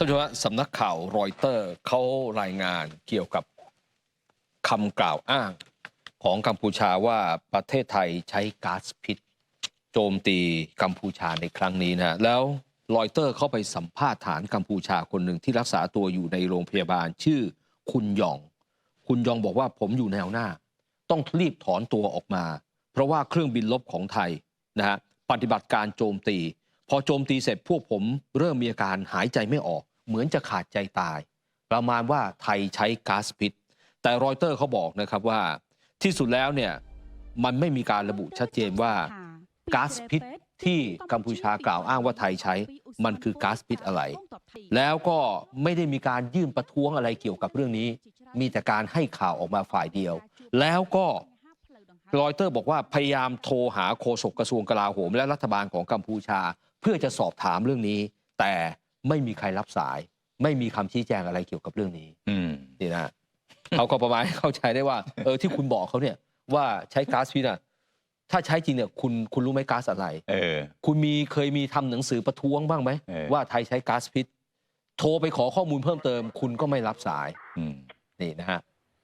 ท่านผู้ชมสำนักข่าวรอยเตอร์เขารายงานเกี่ยวกับคำกล่าวอ้างของกัมพูชาว่าประเทศไทยใช้ก๊าซพิษ โจมตีกัมพูชาในครั้งนี้นะฮะแล้วรอยเตอร์เข้าไปสัมภาษณ์ฐานกัมพูชาคนหนึ่งที่รักษาตัวอยู่ในโรงพยาบาลชื่อคุณยอง คุณยองบอกว่าผมอยู่แนวหน้า ต้องรีบถอนตัวออกมา เพราะว่าเครื่องบินลบของไทยนะฮะปฏิบัติการโจมตี พอโจมตีเสร็จพวกผมเริ่มมีอาการหายใจไม่ออก เหมือนจะขาดใจตาย ประมาณว่าไทยใช้ก๊าซพิษ แต่รอยเตอร์เขาบอกนะครับว่า ที่สุดแล้วเนี่ยมันไม่มีการระบุชัดเจนว่าก๊าซพิษที่กัมพูชากล่าวอ้างว่าไทยใช้ มันคือก๊าซพิษอะไร แล้วก็ไม่ได้มีการยื่นประท้วงอะไรเกี่ยวกับเรื่องนี้ มีแต่การให้ข่าวออกมาฝ่ายเดียว แล้วก็รอยเตอร์บอกว่าพยายามโทรหาโฆษกกระทรวงกลาโหม และรัฐบาลของกัมพูชา เพื่อจะสอบถามเรื่องนี้ แต่ ไม่มีใครรับสาย ไม่มีคำชี้แจงอะไรเกี่ยวกับเรื่องนี้ อืมนี่นะฮะเขาก็ประมาณให้เข้าใจได้ว่า เออที่คุณบอกเขาเนี่ย ว่าใช้ก๊าซพิษอะถ้าใช้จริงเนี่ยคุณคุณรู้ไหมก๊าซอะไร เออ คุณมีเคยมีทำหนังสือประท้วงบ้างไหมเออว่าไทยใช้ก๊าซพิษ โทรไปขอข้อมูลเพิ่มเติม คุณก็ไม่รับสายอืมนี่นะฮะ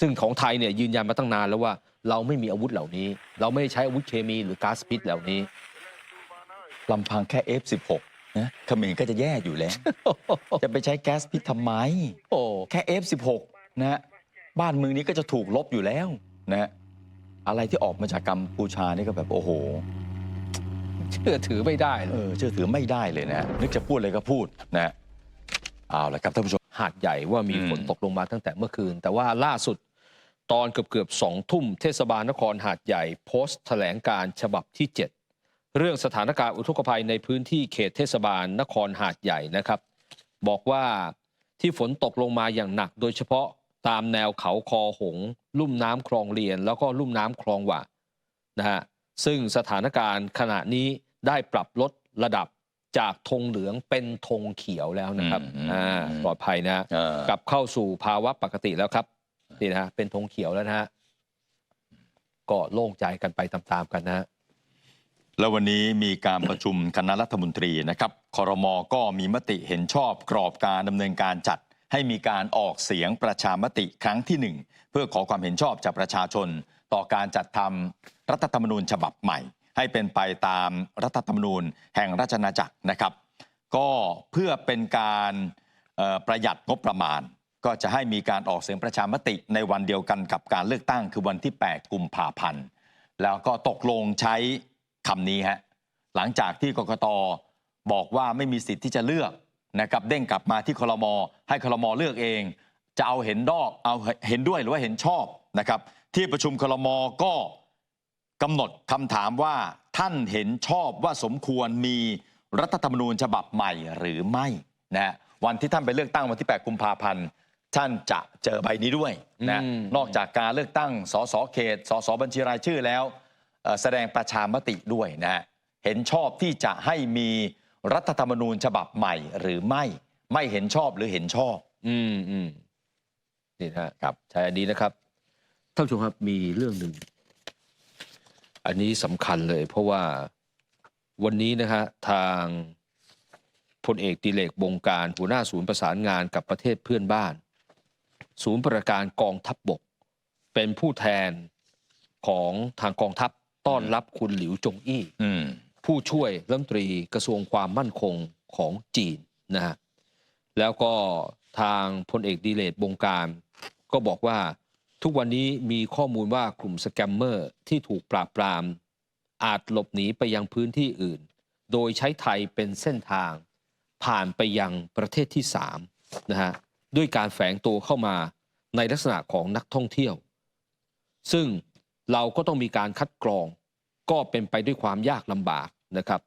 ซึ่งของไทยเนี่ยยืนยันมาตั้งนานแล้วว่า เราไม่มีอาวุธเหล่านี้ เราไม่ได้ใช้อาวุธเคมีหรือก๊าซพิษเหล่านี้ลำพังแค่ F16 นะเขมรก็จะแย่อยู่แล้ว จะไปใช้แก๊สพิษทำไม โอ้แค่ F16 นะฮะบ้านเมืองนี้ก็จะถูกลบอยู่แล้วนะฮะอะไรที่ออกมาจากกัมพูชานี่ก็แบบโอ้โห เชื่อถือไม่ได้เลเอยอเชื่อถือไม่ได้เลยนะนึกจะพูดอะไรก็พูดนะฮะเอาละครับท่านผู้ชม หาดใหญ่ว่ามีอืม ฝนตกลงมาตั้งแต่เมื่อคืน แต่ว่าล่าสุดตอนเกือบเกือบๆสองทุ่มเทศบาลนครหาดใหญ่ โพสต์แถลงการฉบับที่7 เรื่องสถานการณ์อุทกภัยในพื้นที่เขตเทศบาลนครหาดใหญ่นะครับ บอกว่าที่ฝนตกลงมาอย่างหนัก โดยเฉพาะตามแนวเขาคอหง ลุ่มน้ำคลองเรียน แล้วก็ลุ่มน้ำคลองหวะนะฮะซึ่งสถานการณ์ขณะนี้ได้ปรับลดระดับจากธงเหลืองเป็นธงเขียวแล้วนะครับอืมอ่าปลอดภัยนะฮะเออกลับเข้าสู่ภาวะปกติแล้วครับนี่นะฮะเป็นธงเขียวแล้วนะฮะก็โล่งใจกันไปตามๆกันนะฮะ แล้ววันนี้มีการประชุมคณะรัฐมนตรีนะครับคอรมอก็มีมติเห็นชอบกรอบการดำเนินการจัด ให้มีการออกเสียงประชามติครั้งที่หนึ่งเพื่อขอความเห็นชอบจากประชาชน ต่อการจัดทำรัฐธรรมนูญฉบับใหม่ ให้เป็นไปตามรัฐธรรมนูญแห่งราชอาจักรนะครับ ก็เพื่อเป็นการประหยัดงบประมาณ ก็จะให้มีการออกเสียงประชามติในวันเดียวกันกับการเลือกตั้งคือวันที่ 8 กุมภาพันธ์แล้วก็ตกลงใช้ คำนี้ฮะหลังจากที่กกตบอกว่าไม่มีสิทธิ์ที่จะเลือกนะครับเด้งกลับมาที่คลมให้คลมเลือกเอง จะเอาเห็นดอกเอาเห็นด้วยหรือว่าเห็นชอบนะครับ ที่ประชุมคลมก็กำหนดคำถามว่าท่านเห็นชอบว่าสมควรมีรัฐธรรมนูญฉบับใหม่หรือไม่นะฮะวันที่ท่านไปเลือกตั้งวันที่ 8 กุมภาพันธ์ท่านจะเจอใบนี้ด้วยนะอืมนอกจากการเลือกตั้งสสเขตสสบัญชีรายชื่อแล้วเอ่อ แสดงประชามติด้วยนะฮะเห็นชอบที่จะให้มีรัฐธรรมนูญฉบับใหม่หรือไม่ไม่เห็นชอบหรือเห็นชอบ อืมอืมนี่นะฮะครับใช่อันนี้นะครับท่านผู้ชมครับมีเรื่องหนึ่งอันนี้สำคัญเลย เพราะว่าวันนี้นะฮะทางพลเอกดิเลกบงการหัวหน้าศูนย์ประสานงานกับประเทศเพื่อนบ้าน ศูนย์ประการกองทัพบบก เป็นผู้แทนของทางกองทัพ ต้อนรับคุณหลิวจงอี้อืมผู้ช่วยรัฐมนตรีกระทรวงความมั่นคงของจีนนะฮะแล้วก็ทางพลเอกดีเลตบงการ ก็บอกว่าทุกวันนี้มีข้อมูลว่ากลุ่มสแกมเมอร์ที่ถูกปราบปราม อาจหลบหนีไปยังพื้นที่อื่น โดยใช้ไทยเป็นเส้นทาง ผ่านไปยังประเทศที่3นะฮะด้วยการแฝงตัวเข้ามาในลักษณะของนักท่องเที่ยว ซึ่ง เราก็ต้องมีการคัดกรอง ก็เป็นไปด้วยความยากลำบากนะครับ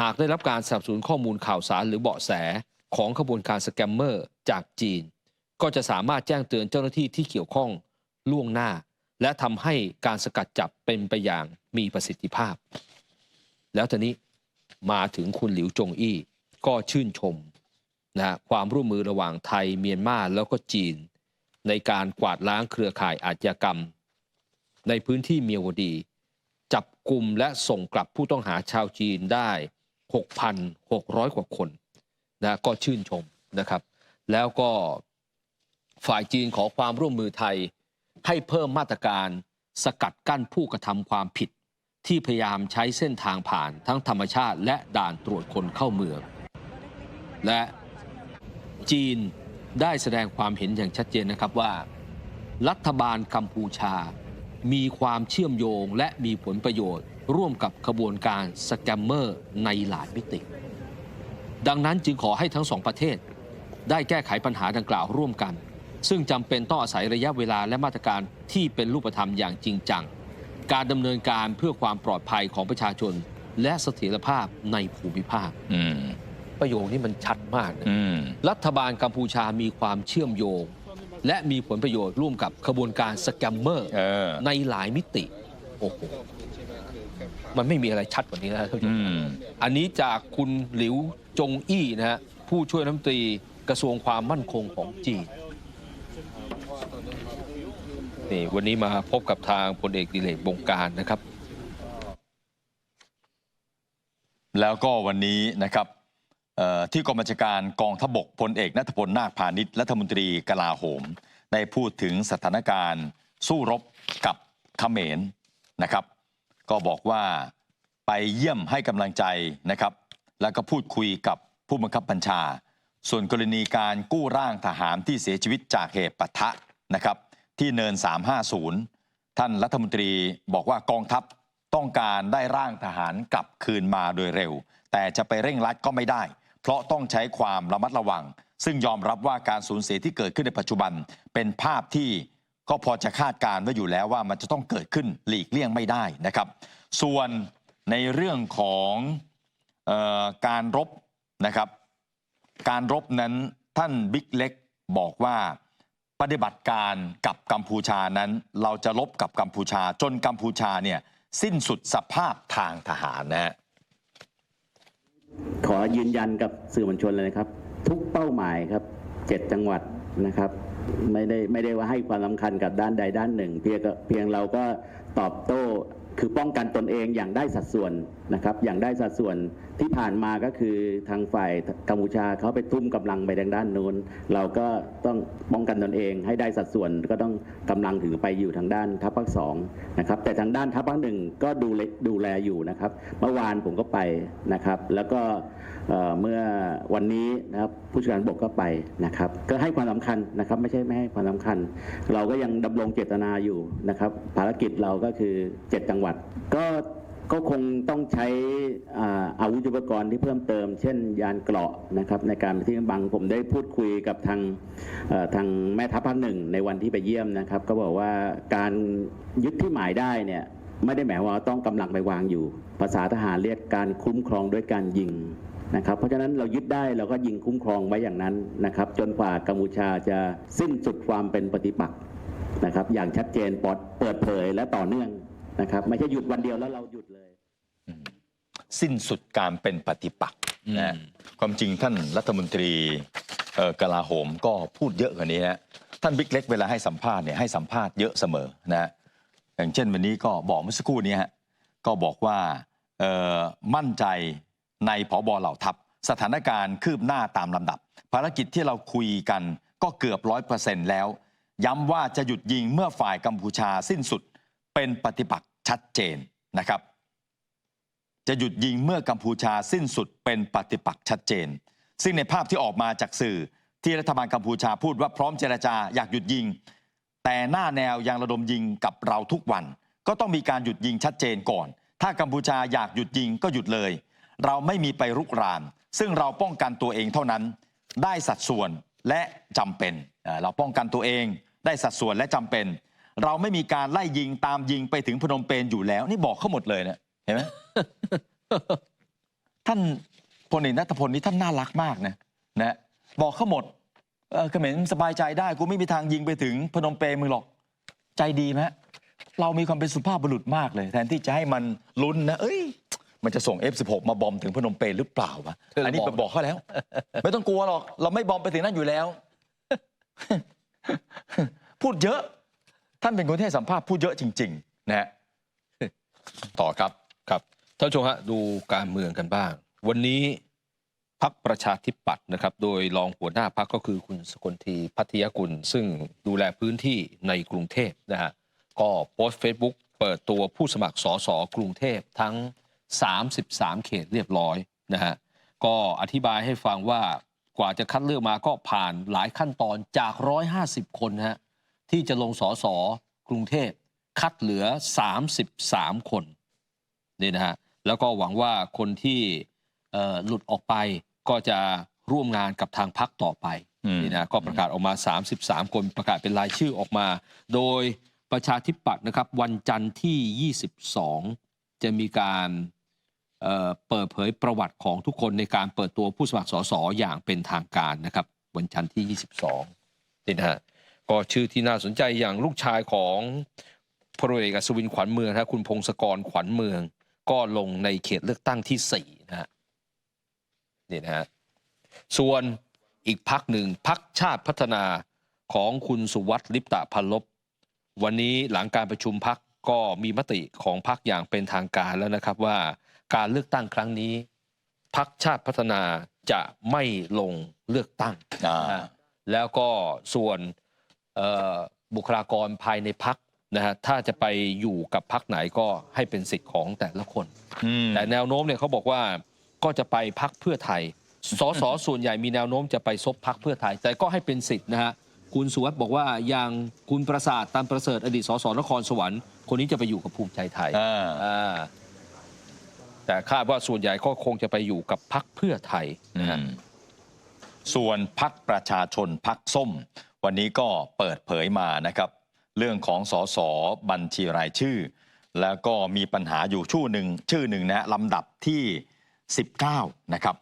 หากได้รับการสนับสนุนข้อมูลข่าวสารหรือเบาะแสของขบวนการสแกมเมอร์จากจีน ก็จะสามารถแจ้งเตือนเจ้าหน้าที่ที่เกี่ยวข้องล่วงหน้า และทำให้การสกัดจับเป็นไปอย่างมีประสิทธิภาพ แล้วทีนี้มาถึงคุณหลิวจงอี้ก็ชื่นชมนะความร่วมมือระหว่างไทยเมียนมาแล้วก็จีน ในการกวาดล้างเครือข่ายอาชญากรรม ในพื้นที่เมียวดี จับกลุ่มและส่งกลับผู้ต้องหาชาวจีนได้ 6,600 กว่าคนนะก็ชื่นชมนะครับ แล้วก็ฝ่ายจีนขอความร่วมมือไทย ให้เพิ่มมาตรการสกัดกั้นผู้กระทำความผิด ที่พยายามใช้เส้นทางผ่านทั้งธรรมชาติและด่านตรวจคนเข้าเมือง และจีนได้แสดงความเห็นอย่างชัดเจนนะครับว่า รัฐบาลกัมพูชา มีความเชื่อมโยงและมีผลประโยชน์ ร่วมกับขบวนการสแกมเมอร์ในหลายมิติ ดังนั้นจึงขอให้ทั้งสองประเทศ ได้แก้ไขปัญหาดังกล่าวร่วมกัน ซึ่งจำเป็นต้องอาศัยระยะเวลาและมาตรการที่เป็นรูปธรรมอย่างจริงจัง การดำเนินการเพื่อความปลอดภัยของประชาชน และเสถียรภาพในภูมิภาคอืมประโยคนี้มันชัดมากนะอืมรัฐบาลกัมพูชามีความเชื่อมโยง และมีผลประโยชน์ร่วมกับขบวนการสแกมเมอร์เออในหลายมิติโอ้โหมันไม่มีอะไรชัดกว่านี้แล้วท่านผู้ชอืมมอันนี้จากคุณหลิวจงอี้นะฮะผู้ช่วยรัฐมนตรีกระทรวงความมั่นคงของจีนนี่วันนี้มาพบกับทางพลเอกดิเลกบงการนะครับ แล้วก็วันนี้นะครับเอ่อ ที่กองบัญชาการกองทบกพลเอกนัทพลนาคพาณิชย์รัฐมนตรีกลาโหม ได้พูดถึงสถานการณ์ สู้รบกับเขมรนะครับ ก็บอกว่าไปเยี่ยมให้กำลังใจนะครับ แล้วก็พูดคุยกับผู้บังคับบัญชา ส่วนกรณีการกู้ร่างทหารที่เสียชีวิตจากเหตุปะทะนะครับ ที่เนิน 350 ท่านรัฐมนตรีบอกว่ากองทัพต้องการได้ร่างทหารกลับคืนมาโดยเร็ว แต่จะไปเร่งรัดก็ไม่ได้ เพราะต้องใช้ความระมัดระวัง ซึ่งยอมรับว่าการสูญเสียที่เกิดขึ้นในปัจจุบัน เป็นภาพที่ก็พอจะคาดการณ์ไว้อยู่แล้วว่ามันจะต้องเกิดขึ้นหลีกเลี่ยงไม่ได้นะครับ ส่วนในเรื่องของออการรบนะครับการรบนั้นท่านบิ๊กเล็กบอกว่าปฏิบัติการกับกัมพูชานั้น เราจะลบกับกัมพูชาจนกัมพูชาเนี่ยสิ้นสุดสภาพทางทหารนะฮะ ขอยืนยันกับสื่อมวลชนเลยนะครับ ทุกเป้าหมายครับเจ็ดจังหวัดนะครับ ไม่ได้ไม่ได้ว่าให้ความสำคัญกับด้านใดด้านหนึ่ง เพียงเพียงเราก็ตอบโต้ คือป้องกันตนเองอย่างได้สัดส่วนนะครับ อย่างได้สัดส่วนที่ผ่านมาก็คือทางฝ่ายกัมพูชาเขาไปทุ่มกำลังไปทางด้านนู้น เราก็ต้องป้องกันตนเองให้ได้สัดส่วนก็ต้องกำลังถือไปอยู่ทางด้านทัพภาคสองนะครับ แต่ทางด้านทัพภาคหนึ่งก็ดูแลดูแลอยู่นะครับ เมื่อวานผมก็ไปนะครับ แล้วก็เเมื่อวันนี้นะครับผู้จัดการบกก็ไปนะครับ ก็ให้ความสำคัญนะครับไม่ใช่ไม่ให้ความสำคัญ เราก็ยังดำรงเจตนาอยู่นะครับ ภารกิจเราก็คือ 7 จังหวัดก็ก็คงต้องใช้อาวุธยุปกรณ์ที่เพิ่มเติม เช่น ยานเกราะนะครับในการไปที่บังผมได้พูดคุยกับทางทางแม่ทัพภาคหนึ่งในวันที่ไปเยี่ยมนะครับ ก็บอกว่าการยึดที่หมายได้เนี่ยไม่ได้หมายว่าต้องกำลังไปวางอยู่ ภาษาทหารเรียกการคุ้มครองด้วยการยิงนะครับเพราะฉะนั้นเรายึดได้เราก็ยิงคุ้มครองไว้อย่างนั้นนะครับจนกว่ากัมพูชาจะสิ้นสุดความเป็นปฏิปักษ์นะครับอย่างชัดเจนปลอดเปิดเผยและต่อเนื่อง นะครับ ไม่ใช่หยุดวันเดียวแล้วเราหยุดเลย สิ้นสุดการเป็นปฏิปักษ์นะอืมความจริงท่านรัฐมนตรีเอ่อกลาโหมก็พูดเยอะกว่านี้นะท่านบิ๊กเล็กเวลาให้สัมภาษณ์เนี่ยให้สัมภาษณ์เยอะเสมอนะอย่างเช่นวันนี้ก็บอกเมื่อสักครู่นี้ฮะก็บอกว่าเอ่อมั่นใจในผอบอเหล่าทัพ สถานการณ์คืบหน้าตามลำดับ ภารกิจที่เราคุยกันก็เกือบร้อยเปอร์เซ็นต์แล้ว ย้ำว่าจะหยุดยิงเมื่อฝ่ายกัมพูชาสิ้นสุด เป็นปฏิปักษ์ชัดเจนนะครับ จะหยุดยิงเมื่อกัมพูชาสิ้นสุดเป็นปฏิปักษ์ชัดเจน ซึ่งในภาพที่ออกมาจากสื่อที่รัฐบาลกัมพูชาพูดว่าพร้อมเจรจาอยากหยุดยิง แต่หน้าแนวยังระดมยิงกับเราทุกวัน ก็ต้องมีการหยุดยิงชัดเจนก่อน ถ้ากัมพูชาอยากหยุดยิงก็หยุดเลย เราไม่มีไปรุกราน ซึ่งเราป้องกันตัวเองเท่านั้น ได้สัดส่วนและจำเป็น เราป้องกันตัวเอง ได้สัดส่วนและจำเป็น เราไม่มีการไล่ยิงตามยิงไปถึงพนมเปญอยู่แล้ว นี่บอกเขาหมดเลยนะเห็นไหมท่านพลเอกนัทพลนี่ท่านน่ารักมากนะนะบอกเขาหมดเออเขมรสบายใจได้กูไม่มีทางยิงไปถึงพนมเปญมึงหรอก ใจดีไหมเรามีความเป็นสุภาพบุรุษมากเลย แทนที่จะให้มันลุ้นนะเอ้ย มันจะส่ง F16 มาบอมถึงพนมเปญหรือเปล่าวะเธอบอกอันนี้ไปบอกเขาแล้ว ไม่ต้องกลัวหรอก เราไม่บอมไปถึงนั่นอยู่แล้ว พูดเยอะ ท่านเป็นคนที่ให้สัมภาษณ์พูดเยอะจริงๆนะฮะต่อครับครับท่านผู้ชมฮะดูการเมืองกันบ้าง วันนี้พักประชาธิปัตย์นะครับ โดยรองหัวหน้าพักก็คือคุณสกลทีพัทยกุล ซึ่งดูแลพื้นที่ในกรุงเทพนะฮะก็โพสต์เฟซบุ๊กเปิดตัวผู้สมัครสสกรุงเทพทั้ง 33 เขตเรียบร้อยนะฮะก็อธิบายให้ฟังว่ากว่าจะคัดเลือกมาก็ผ่านหลายขั้นตอนจาก 150 คนนะฮะ ที่จะลงสสกรุงเทพคัดเหลือ 33 คนนี่นะฮะแล้วก็หวังว่าคนที่เอ่อหลุดออกไปก็จะร่วมงานกับทางพักต่อไปอืมนี่นะก็ประกาศออกมา 33 คนประกาศเป็นรายชื่อออกมา โดยประชาธิปัตย์นะครับวันจันทร์ที่ 22 จะมีการเอ่อเปิดเผยประวัติของทุกคนในการเปิดตัวผู้สมัครสสอย่างเป็นทางการนะครับ วันจันทร์ที่ 22นี่นะฮะ ก็ชื่อที่น่าสนใจอย่างลูกชายของพลเอกอัศวินขวัญเมืองนะคุณพงศกรขวัญเมือง ก็ลงในเขตเลือกตั้งที่4นะฮะนี่นะฮะส่วนอีกพักหนึ่งพักชาติพัฒนาของคุณสุวัสดิ์ลิปตะพันลบ วันนี้หลังการประชุมพักก็มีมติของพักอย่างเป็นทางการแล้วนะครับว่าการเลือกตั้งครั้งนี้ พักชาติพัฒนาจะไม่ลงเลือกตั้งนะแล้วก็ส่วน บุคลากรภายในพักนะฮะถ้าจะไปอยู่กับพักไหนก็ให้เป็นสิทธิ์ของแต่ละคนอืมแต่แนวโน้มเนี่ยเขาบอกว่าก็จะไปพักเพื่อไทยสสส่วนใหญ่มีแนวโน้มจะไปซบพักเพื่อไทย แต่ก็ให้เป็นสิทธิ์นะฮะคุณสุวัสด์บอกว่าอย่างคุณประสาทตันประเสริฐอดีตสสนครสวรรค์คนนี้จะไปอยู่กับภูมิใจไทยอ่าอ่าแต่คาดว่าส่วนใหญ่ก็คงจะไปอยู่กับพักเพื่อไทยนะฮะอืมส่วนพักประชาชนพักส้ม วันนี้ก็เปิดเผยมานะครับ เรื่องของสสบัญชีรายชื่อ แล้วก็มีปัญหาอยู่ชื่อหนึ่งชื่อหนึ่งนะลำดับที่ 19 นะครับ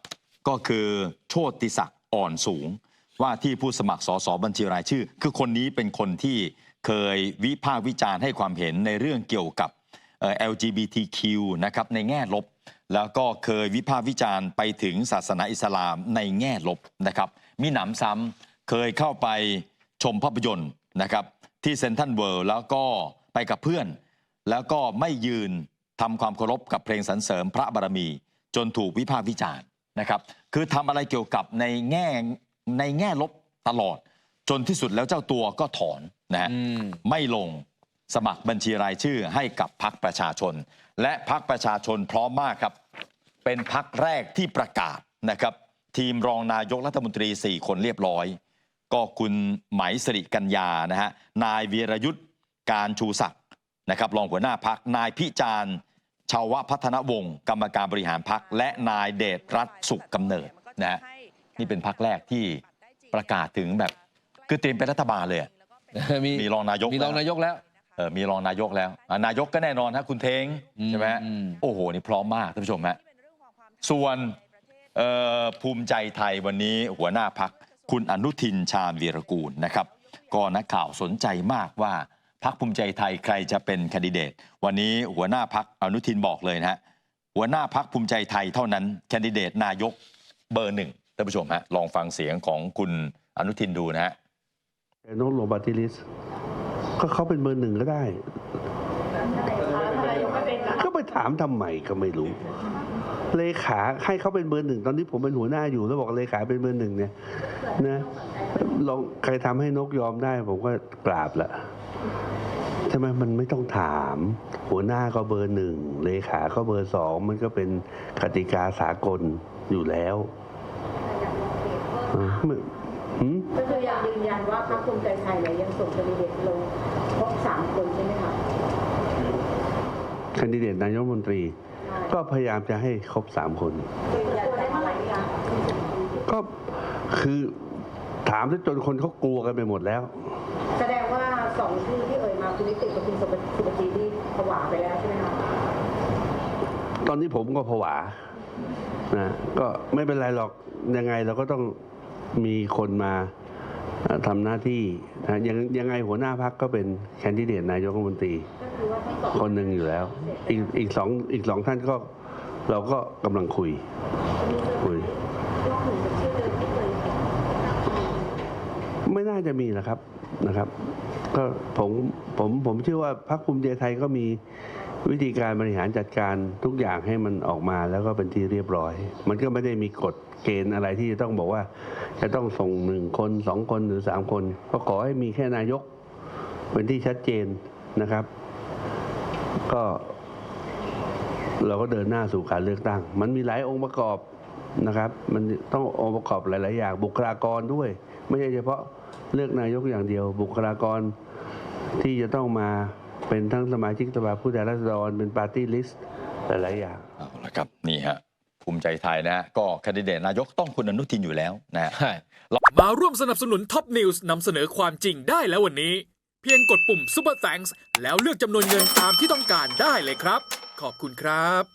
ก็คือโชติศักดิ์อ่อนสูง ว่าที่ผู้สมัครสสบัญชีรายชื่อ คือคนนี้เป็นคนที่เคยวิพากษ์วิจารณ์ให้ความเห็นในเรื่องเกี่ยวกับเอ่อ LGBTQ นะครับในแง่ลบ แล้วก็เคยวิพากษ์วิจารณ์ไปถึงศาสนาอิสลามในแง่ลบนะครับ มีหนำซ้ำ เคยเข้าไปชมภาพยนตร์นะครับที่เซนทันเวิลด์แล้วก็ไปกับเพื่อน แล้วก็ไม่ยืนทำความเคารพกับเพลงสรรเสริมพระบารมี จนถูกวิพากษ์วิจารณ์นะครับ คือทำอะไรเกี่ยวกับในแง่ในแง่ลบตลอด จนที่สุดแล้วเจ้าตัวก็ถอนนะฮะอืมไม่ลงสมัครบัญชีรายชื่อให้กับพักประชาชน และพักประชาชนพร้อมมากครับ เป็นพักแรกที่ประกาศนะครับ ทีมรองนายกรัฐมนตรี 4 คนเรียบร้อย ก็คุณไหมสิริกัญญานะฮะนายวีรยุทธ์การชูศักดิ์นะครับรองหัวหน้าพักนายพิจารณ์ชาวพัฒนวงศ์กรรมการบริหารพักและนายเดชรัตน์สุขกำเนิดนะฮะนี่เป็นพักแรกที่ประกาศถึงแบบคือเตรียมเป็นรัฐบาลเลยอะมีมีรองนายกมีรองแล้วนายกแล้วเออมีรองนายกแล้วอะนายกก็แน่นอนฮะคุณเทงอืมใช่ไหมฮะอืมโอ้โห นี่พร้อมมากท่านผู้ชมฮะส่วนเอ่อภูมิใจไทยวันนี้หัวหน้าพัก คุณอนุทินชาญวีรกูลนะครับก็นักข่าวสนใจมากว่าพักภูมิใจไทยใครจะเป็นคนดิเดต วันนี้หัวหน้าพักอนุทินบอกเลยนะฮะหัวหน้าพักภูมิใจไทยเท่านั้นคนดิเดตนายกเบอร์หนึ่งท่านผู้ชมฮะลองฟังเสียงของคุณอนุทินดูนะฮะแต่น้องลงปฏิลิสก็เขาเป็นเบอร์หนึ่งก็ได้ ถามทำไมก็ไม่รู้ เลขาให้เขาเป็นเบอร์หนึ่งตอนนี้ผมเป็นหัวหน้าอยู่แล้วบอกเลขาเป็นเบอร์หนึ่งเนี่ยนะลองใครทำให้นกยอมได้ ผมก็กราบละใช่ไหมมันไม่ต้องถาม หัวหน้าก็เบอร์หนึ่งเลขาก็เบอร์สองมันก็เป็นกติกาสากลอยู่แล้วอ่าไม่หืมก็คืออยากยืนยันว่าพรรคภูมิใจไทยเนี่ยยังส่งคนดิเดตลงครบสามคนใช่ไหมคะ แคนดิเดตนายกรัฐมนตรี ก็พยายามจะให้ครบสามคนยืนยันได้เมื่อไหร่คะก็คือถามจนคนเขากลัวกันไปหมดแล้ว แสดงว่าสองชื่อที่เอ่ยมาคุณนิติกับคุณสุปจีที่ผวาไปแล้วใช่ไหมคะตอนนี้ผมก็ผวานะก็ไม่เป็นไรหรอกยังไงเราก็ต้องมีคนมาเอ่อ ทำหน้าที่นะยังยังไงหัวหน้าพักก็เป็นแคนดิเดตนายกรัฐมนตรีก็คือว่าทั้งสองคนหนึ่งอยู่แล้ว อีกอีกสองอีกสองท่านก็เราก็กำลังคุยคุยรอบหนึ่งเป็นชื่อเดิมที่เคยไม่น่าจะมีนะครับนะครับ ก็ผมผมผมเชื่อว่าพรรคภูมิใจไทยก็มี วิธีการบริหารจัดการทุกอย่างให้มันออกมาแล้วก็เป็นที่เรียบร้อย มันก็ไม่ได้มีกฎเกณฑ์อะไรที่จะต้องบอกว่า จะต้องส่งหนึ่งคนสองคนหรือสามคนก็ขอให้มีแค่นายก เป็นที่ชัดเจนนะครับ ก็ เราก็เดินหน้าสู่การเลือกตั้ง มันมีหลายองค์ประกอบนะครับ มันต้ององค์ประกอบหลาย ๆ อย่าง บุคลากรด้วย ไม่ใช่เฉพาะเลือกนายกอย่างเดียว บุคลากรที่จะต้องมา เป็นทั้งสมาชิกสภาผู้แทนราษฎรเป็นปาร์ตี้ลิสต์หลายๆอย่างเอาละครับนี่ฮะภูมิใจไทยนะฮะก็แคนดิเดตนายกต้องคุณอนุทินอยู่แล้วนะฮะใช่มาร่วมสนับสนุนท็อปนิวส์นำเสนอความจริงได้แล้ววันนี้ เพียงกดปุ่ม Super Thanks แล้วเลือกจำนวนเงินตามที่ต้องการได้เลยครับ ขอบคุณครับ